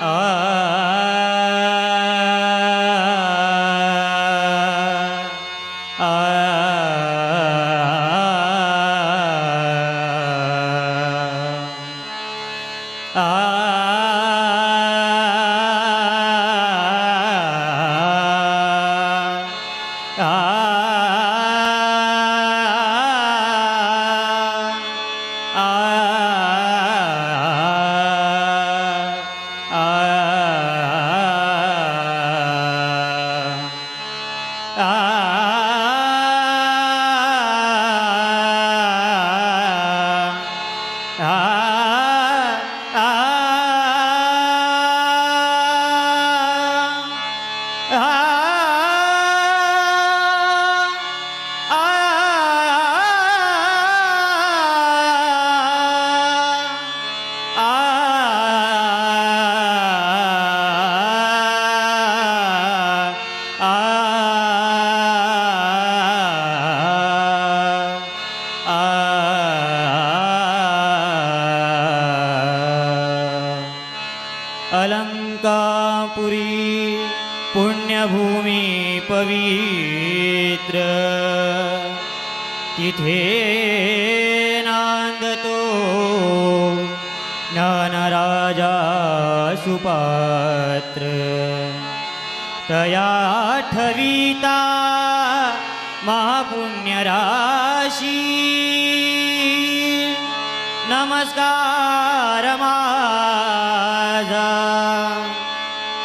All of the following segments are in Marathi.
Ah. काशी। नमस्कार माझा।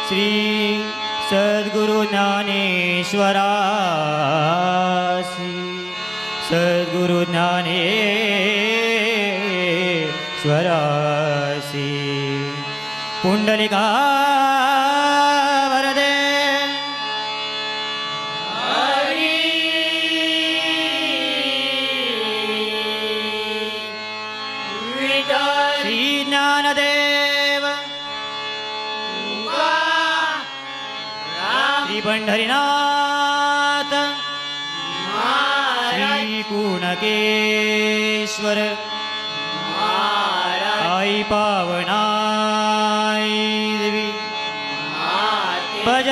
श्री सद्गुरु ज्ञानेश्वरासी। सद्गुरु ज्ञानेश्वरासी। पुंडलिका जनकेश्वर आई पावनाय पावना बज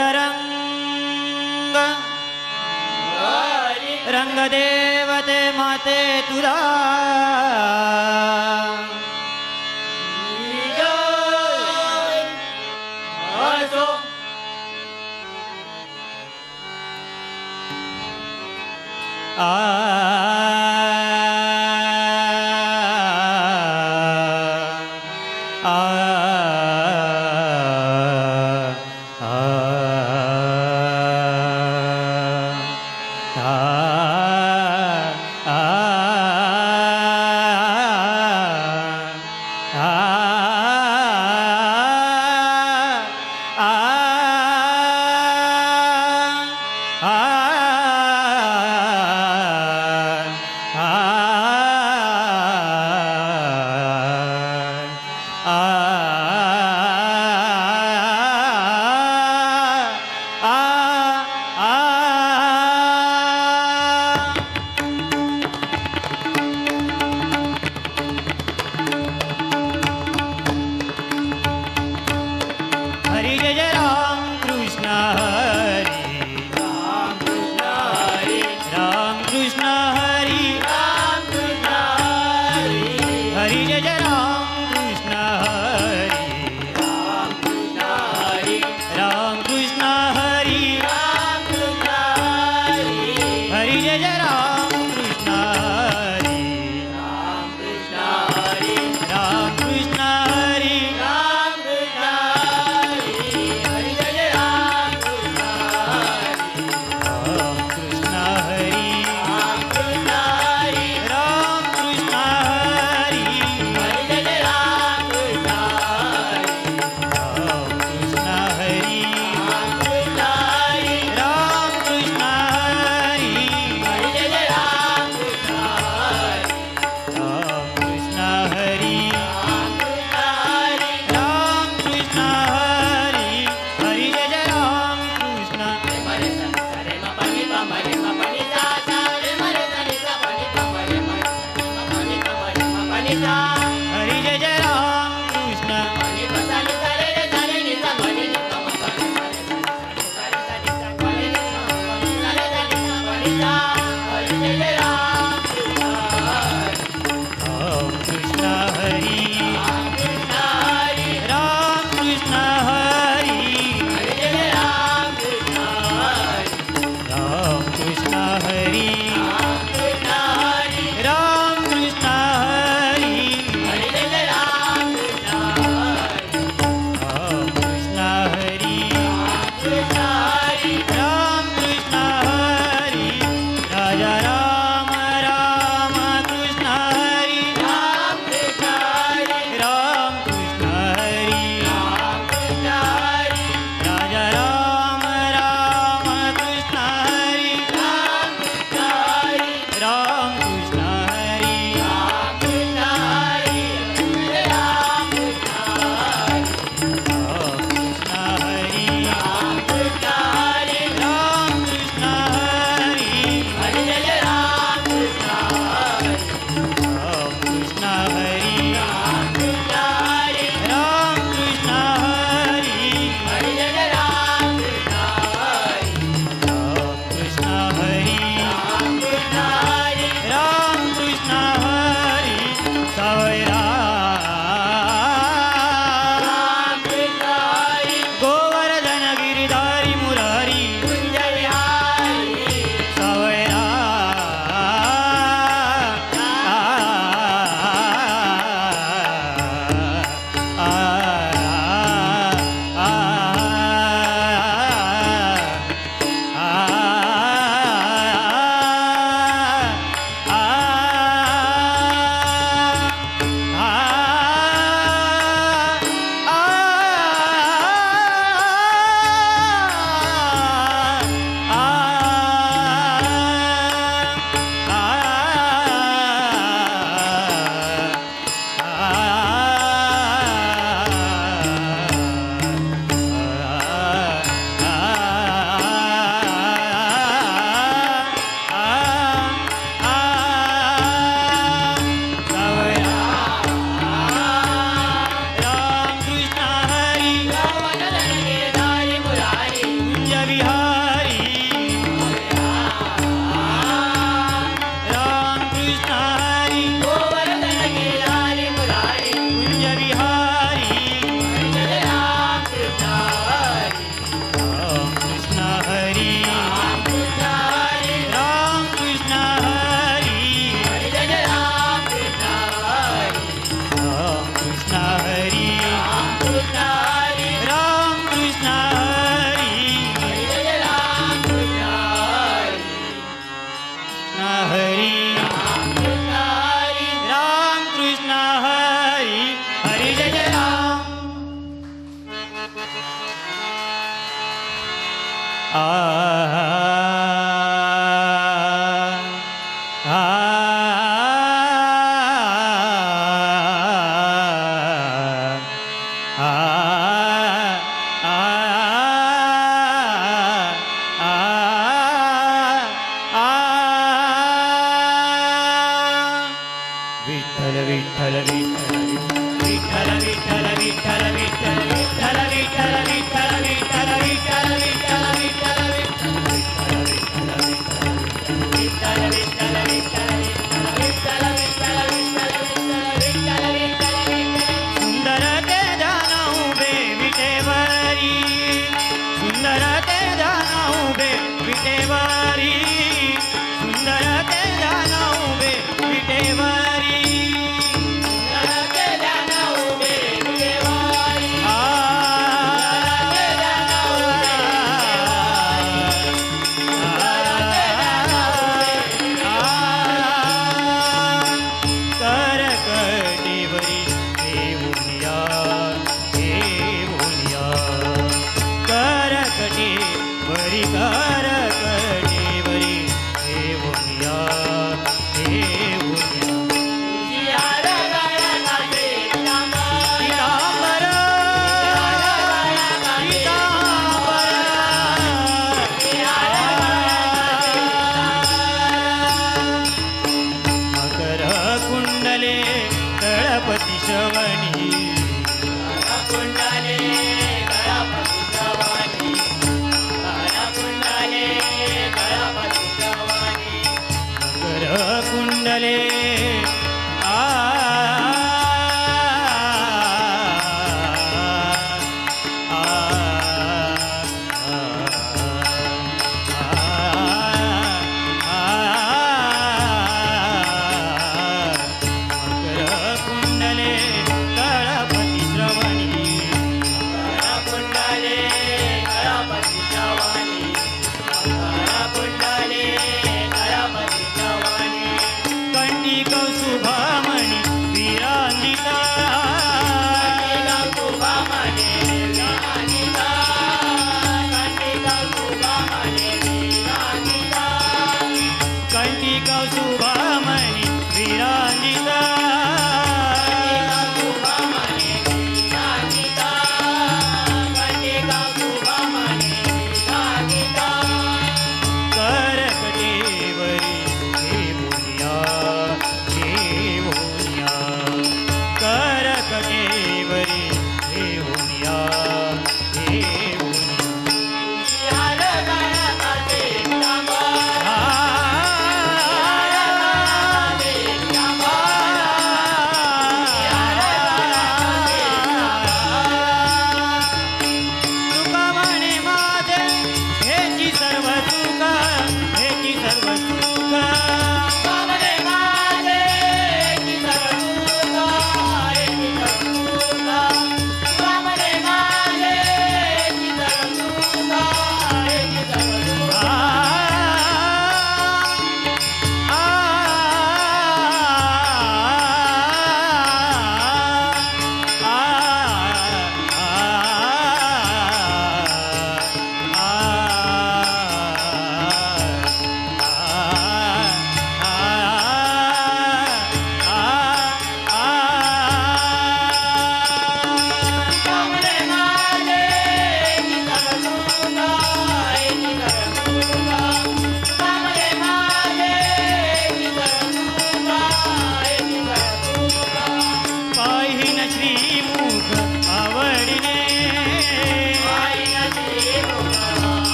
रङ्गदेवते माते तुला।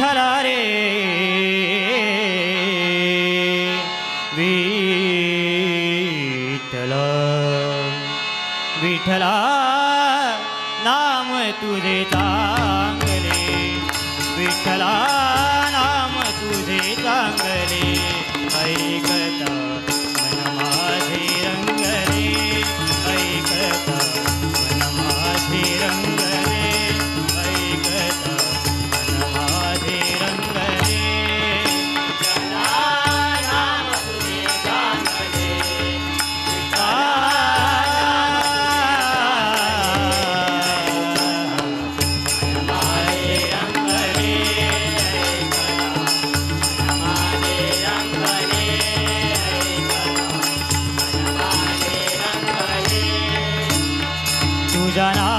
थरारे i don't Janai.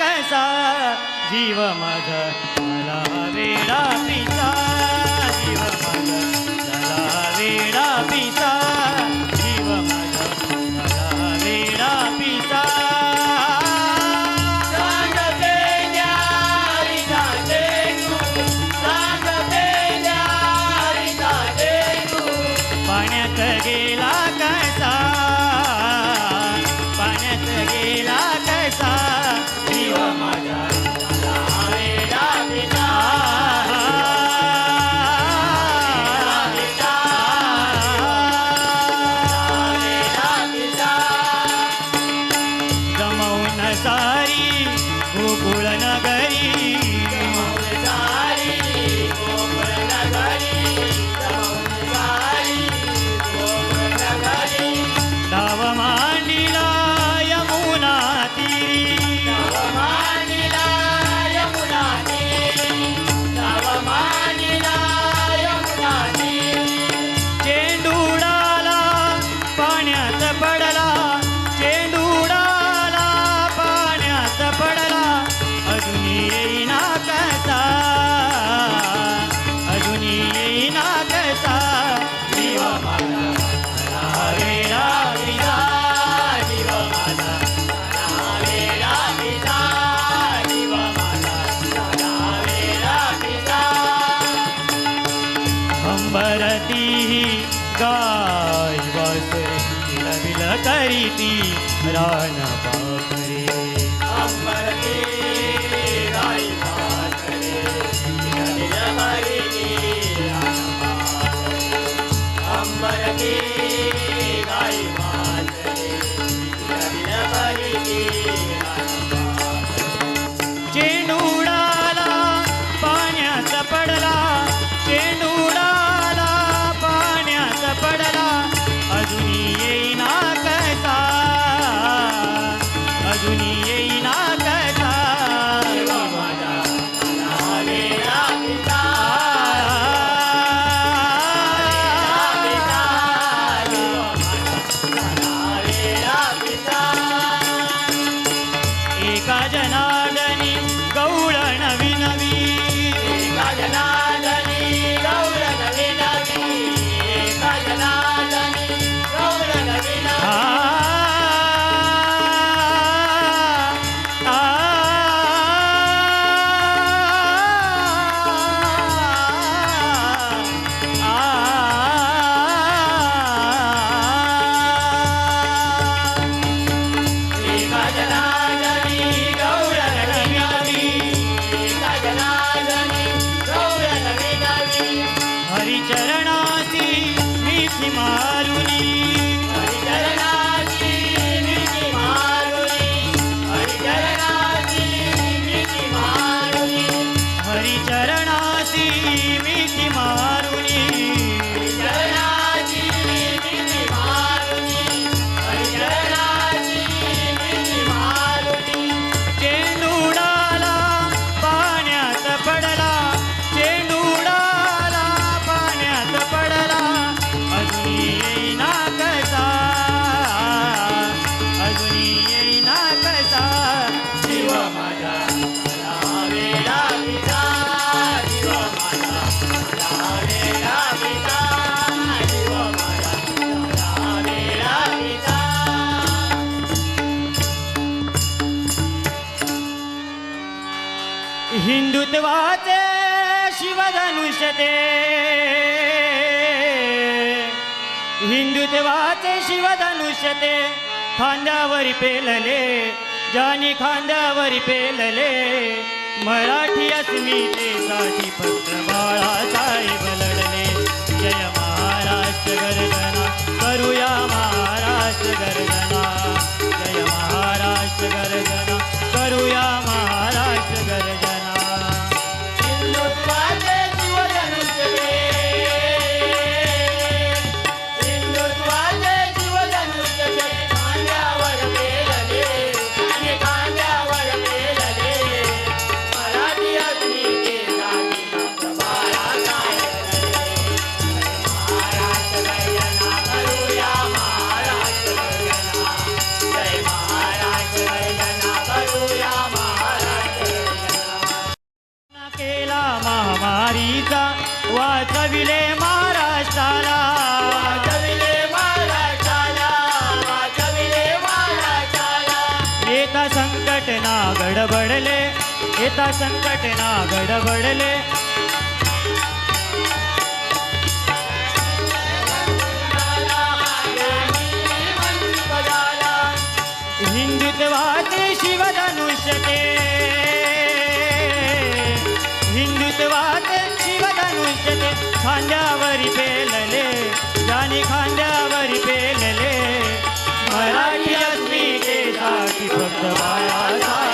कसा जीव माझा? मला वेडा पिता. दे हिंदुत्वाचे शिवधनुष्य ते खांद्यावर पेलले जानी खांद्यावर पेलले. मराठी अस्मितेसाठी पत्र बाळासाहेब लढले. जय महाराष्ट्र गर्जना करूया महाराष्ट्र गर्जना. जय महाराष्ट्र गर्जना. ना गडबडले हिंदुत्वाचे शिवधनुष्यते हिंदुत्वाचे शिवधनुष्यते खांद्यावरी पेलले जानी खांद्यावरी पेलले. मराठी अस्मितेसाठी फक्त बाळासाहेब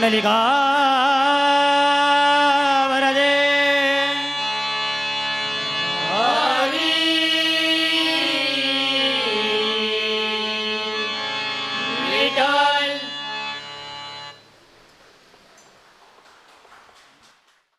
तुकाराम कुंडलिका